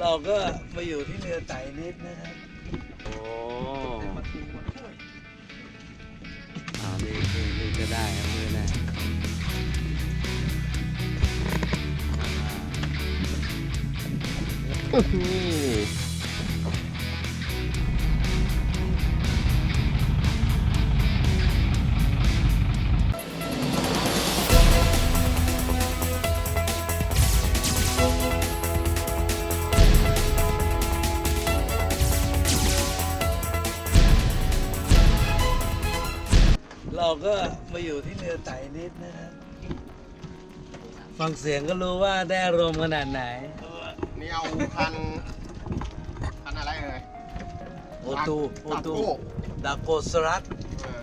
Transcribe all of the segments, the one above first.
เราก็มาอยู่ที่เรือไต่นิดนะครับโอ้มาทูมาช่วยอ่านี่นี่นี่ก็ได้ครับนี่ก็ได้เรา ก็มาอยู่ที่เรือไต่นิดนะครับฟังเสียงก็รู้ว่าได้อารมณ์ขนาดไหนนี่เอาคันคันอะไรเอ่ยโอตูโอตูดาโก้ดาโกสรัตเออ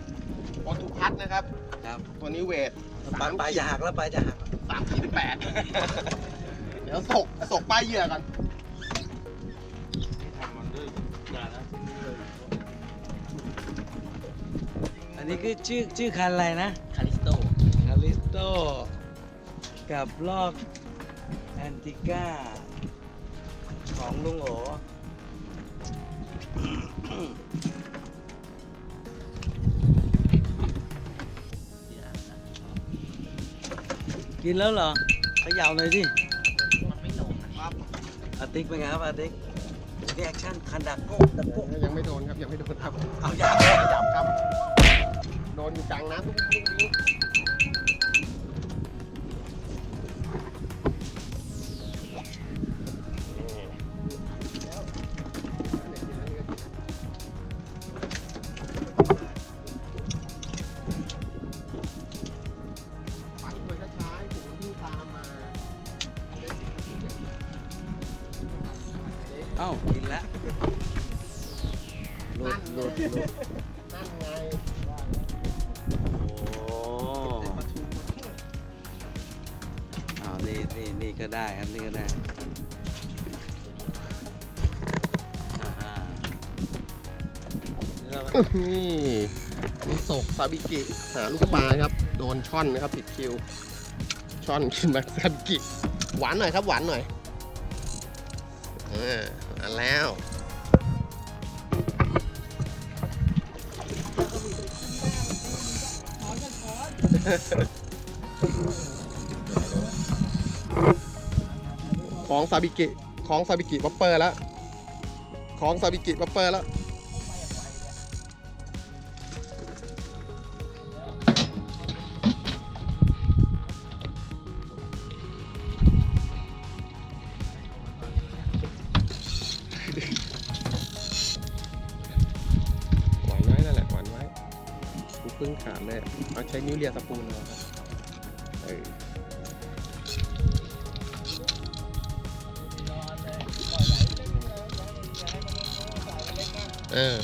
โอทูพัทนะครับ ครับตัวนี้เวทไปไปจะหักแล้วไปจะหักสามขีดแปดเดี๋ยวสกสกป้ายเหยื่อกัน อันนี้คือชื่อชื่อคันอะไรนะ คาริสโตคาลิสโต กับลอกแอนติก้า ของลุงโอกินแล้วเหรอเขย่าหน่อยดิมันไม่ลงนะครับอาติ๊กเป็นไงครับอาติ๊กนี่แอคชั่นคันดักโก้ดักโก้ยังไม่โดนครับ ยังไม่โดนครับ เอาอย่างจับครับ โดนอยู่กลางน้ำทุกทุ ก็ได้ครับนี่ก็ได้อ่านี่เรานี่โศกซาบิกิหาลูกปลาครับ โดนช่อนนะครับติดคิว ช่อนขึ้นมาซาบิกิหวานหน่อยครับหวานหน่อยอ่ามาแล้ว ของซาบิกิของซาบิกิป๊อปเปอร์แล้ว ของซาบิกิป๊อปเปอร์แล้วหวานไว้นั่นแหละหวานไว้ดูพึ่งขาดเลยเอาใช้นิ้วเลียสปูนเลยครับ เออ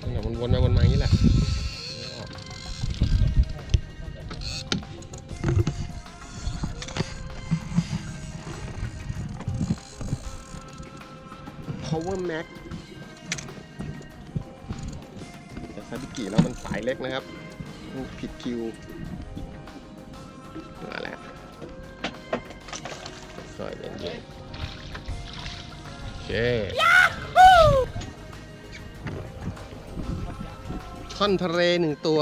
นั่นแหละมันวนไปวนมาอย่างนี้แหละไม่ออก power max แต่ซาบิกิแล้วมันสายเล็กนะครับ ผิดคิว ซอยเย็นๆโอเคท่อนทะเลหนึ่งตัว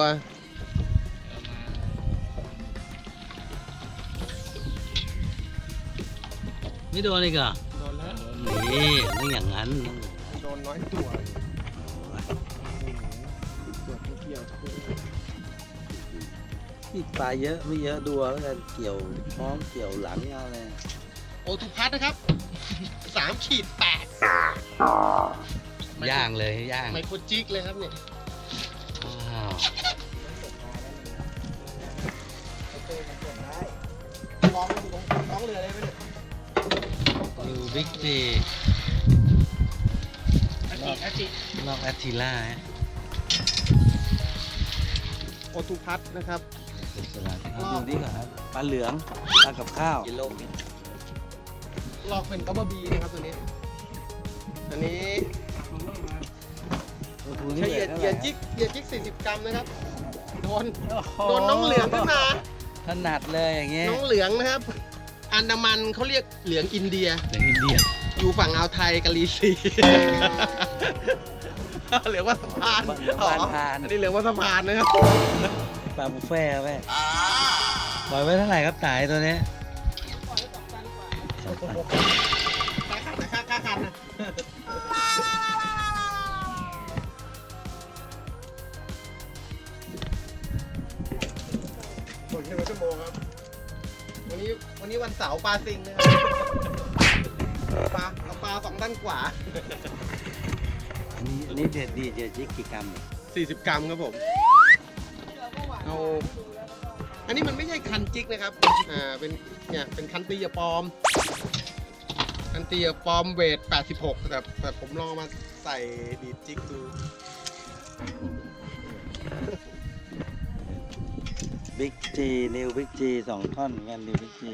ไม่โดนอีกเหรอโดนแล้ว นี่ไม่อย่างนั้นโดนน้อยตัวตัวเกี่ยวนี่ปลาเยอะไม่เยอะดูเอาแล้วกันเกี่ยวท้องเกี่ยวหลังเอาเลยโอ ทูพัทนะครับสามขีดแปดย่างเลยย่างไมโครจิกเลยครับเนี่ยว้าวลองดูตรงท้องเรือได้ไหมเนี่ยอยู่บิ๊กซีอาจิอาจินอกแอตทิล่าฮะโอทูพัทนะครับเป็นสลัดเอาดูนี่ก่อนครับปลาเหลืองปลากับข้าวกิโลเมตร ลอกเป็นกับบะบีนะครับตัวนี้ อันนี้โอ้โหเฉนี่ลี่ยเท่าเหไหยื่ร่อจิกเหยื่อจิก 40 กรัมนะครับ โดนโอ้โหโดนน้องเหลืองขึ้นมาทนัดเลยอย่างเงี้ยน้องเหลืองนะครับ อันดามันเขาเรียกเหลืองอินเดีย เหลืองอินเดีย อยู่ฝั่งอ่าวไทยกะลีซีเหลืองว่าสะพานเหลืองว่าสะพานอันนี้เหลืองว่าสะพานนะครับปลาบุฟเฟ่ต์ครับแม่ปล่อยไว้เท่าไหร่ครับตายตัวเนี้ยสองพัน ค่าขันนะค่าค่าขันนะหมดแค่ชั่วโมงครับ วันนี้วันนี้วันเสาร์ปลาซิงนะครับปลาเอาปลาสองด้านกว่าอันนี้อันนี้เด็ดดีเด็ดจิกกี่กรัมเนี่ย40 กรัมครับผม เอา อันนี้มันไม่ใช่คันจิกนะครับ อ่า เป็น เนี่ย เป็นคันตีอะปลอม คันตีอร์มเวท 86 แต่แต่ผมลองมาใส่ดีดจิกดู บิ๊กจีนิวบิ๊กจีสองท่อนเหมือนกันนิวบิ๊กจี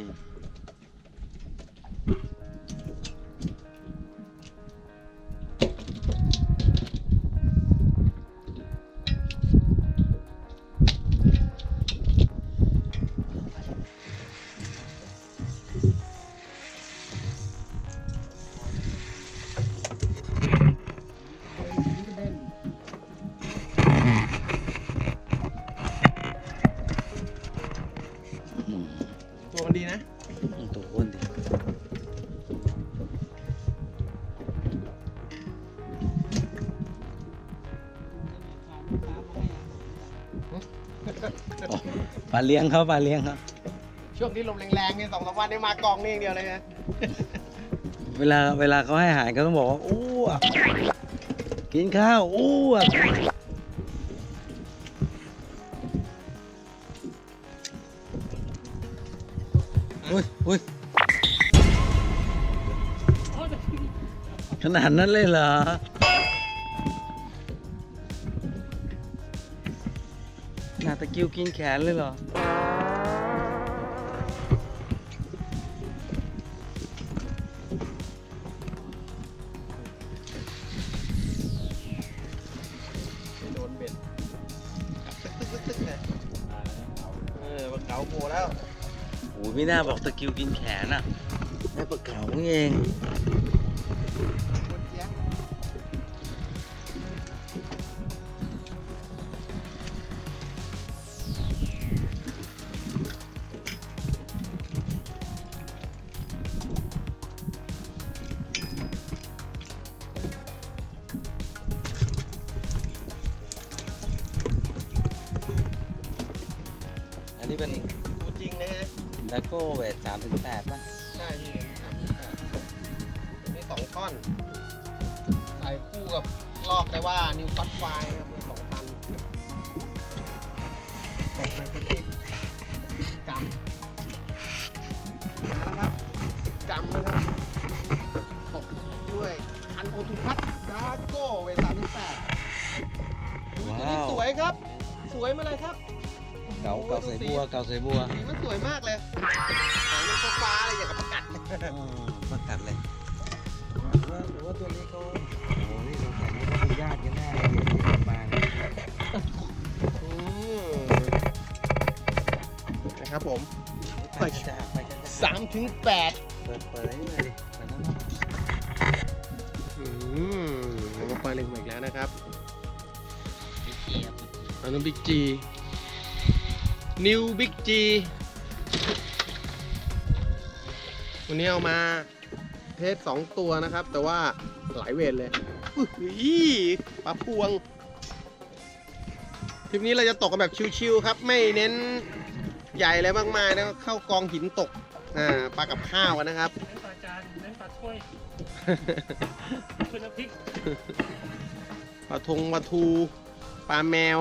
ปลาเลี้ยงเขาปลาเลี้ยงเขาช่วงที่ลมแรงๆเนี่ยสองสามวันได้มากองนี่อย่างเดียวเลยนะเวลาเวลาเขาให้อาหารเขาต้องบอกว่าอ้วกกินข้าวอ้วกอุ้ยอุ้ยขนาดนั้นเลยเหรอ นาตะกิ้วกินแขนเลยเหรอ โดนเบ็ดตึ๊กตึ๊กตึ๊กตึ๊กเลยเออมันเก๋าโผล่แล้วโอ้ยไม่น่าบอกตะกิ้วกินแขนอะได้ปลาเก๋าเองคนเนนี้เป็นตัวจริงนะฮะดักโก้เวทสามถึงแปดป่ะใช่พี่ครับนี่สองท่อน ใส่คู่กับลอกได้ว่านิวฟัตไฟครับสองพันตกในกระติกกำมาแล้วครับกำนะครับตกด้วยคันโอทูพัทดาโก้เวสามสิบแปดตัวนี้สวยครับ สวยมาเลยครับ เก๋าเก๋าใส่บัวเก๋าใส่บัวสีมันสวยมากเลยหางมันฟ้าๆเลยอย่างกับประกัดเลยอืมประกัดเลยหรือว่าตัวนี้เขาโอ้โหนี่สงสัยนี่เขาเป็นญาติกันแน่เลยเดี๋ยวที่กลับมาเนี่ยอืมนะครับผมไปจ้าไปจ้าสามถึงแปดเปิดเปิดให้หน่อยดิเปิดน้ำมันอืมแล้วก็ปลาเล็งมาอีกแล้วนะครับ อันนั้นบิ๊กจี นิวบิ๊กจีวันนี้เอามาเทสสองตัวนะครับ แต่ว่าหลายเวทเลยอุ้ยปลาพวงทริปนี้เราจะตกกันแบบชิวๆครับ ไม่เน้นใหญ่อะไรมากมายนะเข้ากองหินตกอ่าปลากับข้าวกันนะครับเน้นปลาจานเน้นปลาถ้วยคือน้ำพริกปลาทงปลาทูปลาแมว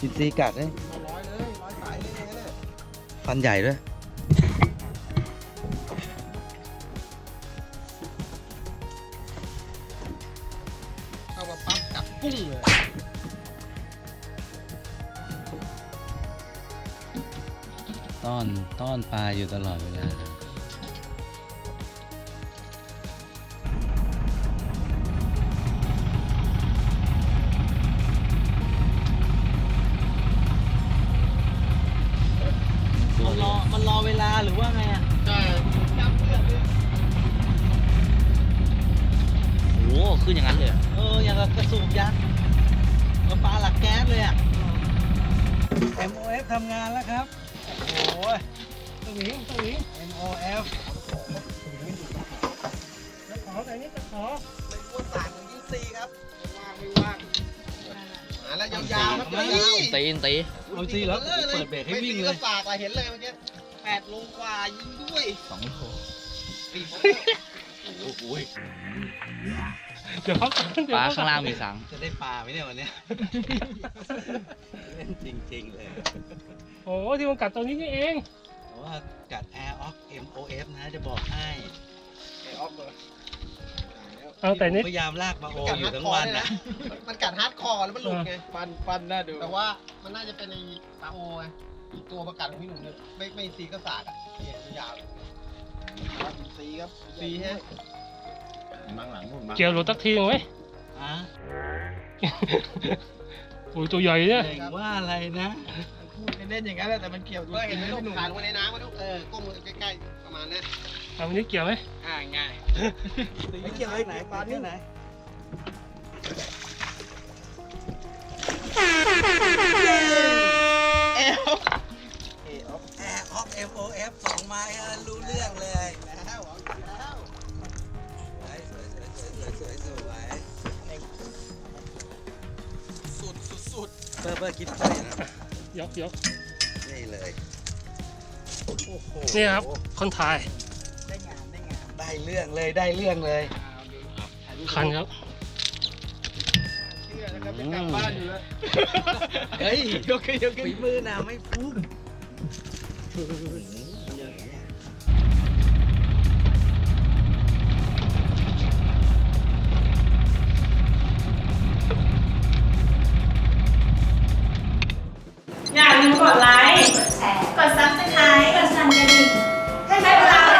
อินซีกัดเนี่ยเอาร้อยเลยร้อยสายเลยอย่างนั้นน่ะฟันใหญ่ด้วยเข้ามาปั๊บกัดปุ้งเลยต้อนต้อนปลาอยู่ตลอดเวลา ทำงานแล้วครับ โอ้ยตรงนี้ตรงนี้ MOF จะขอแต่นี้จะขอเลยอ้วนต่างของยิงซีครับว่างไม่ว่างหาแล้วยาวๆครับไม่นี่ตีนตีเอาสิแล้วเปิดเบรกให้วิ่งเลยไม่ตีก็สากอะเห็นเลยเมื่อกี้แปดโลกว่ายิงด้วยสองโลตีผม เดี๋ยวเขาเดี๋ยวปลาเขข้างล่างมีสัง จะได้ปลาไหมเนี่ยวันเนี้ยเล่นจริง ๆ เลยโอ้ที่มันกัดตรงนี้นี่เองแต่ว่ากัด Air Off MOF นะจะบอกให้ไอ้ออฟเลยเอาแต่ผมนี่พยายามลากมาโอกัดอยู่ฮาร์ดทั้งคอวัร์นเลยนะนะ มันกัดฮาร์ดคอร์แล้วมันหลุดไง ฟันฟันน่าดูแต่ว่ามันน่าจะเป็นในปลาโอไงอีกตัวประกัดของพี่หนุ่มเนี่ยไม่ไม่ซีก็สากอะเนี่ยยาวซีครับซีฮะ มังหลังนู่นมังเกี่ยวหลุดตักทีหนึ่งไหมอะโอ้ยตัวใหญ่เนี่ยเก่งว่าอะไรนะพูดเล่นๆอย่างนั้นแหละแต่มันเกี่ยวก็เห็นไหมลูกผ่านลงไปในน้ำมาลูกเออก้มใกล้ๆประมาณนั้นเอาวันนี้เกี่ยวไหมอ่าง่ายไม่เกี่ยวไอ้ไหนปลาที่ไหนเอลแอร์ออฟ MOF สองไม้ฮะรู้เรื่องเลยแล้วเอาอีกแล้วสวย สวยสวยสวยสุดสุดสุดเบอร์เบอร์คิดไปนะยกยกนี่เลยโอ้โหนี่ครับ คนถ่ายได้งานได้งานได้เรื่องเลยได้เรื่องเลยคันครับเชื่อนะครับจะกลับบ้านอยู่แล้ว เฮ้ยยกขึ้นยกขึ้นฝีมือนะไม่ฟุ้ง อย่าลืมกดไลค์ กดแชร์ กดซับสไครต์กดสั่นกระดิ่งให้ได้เวลา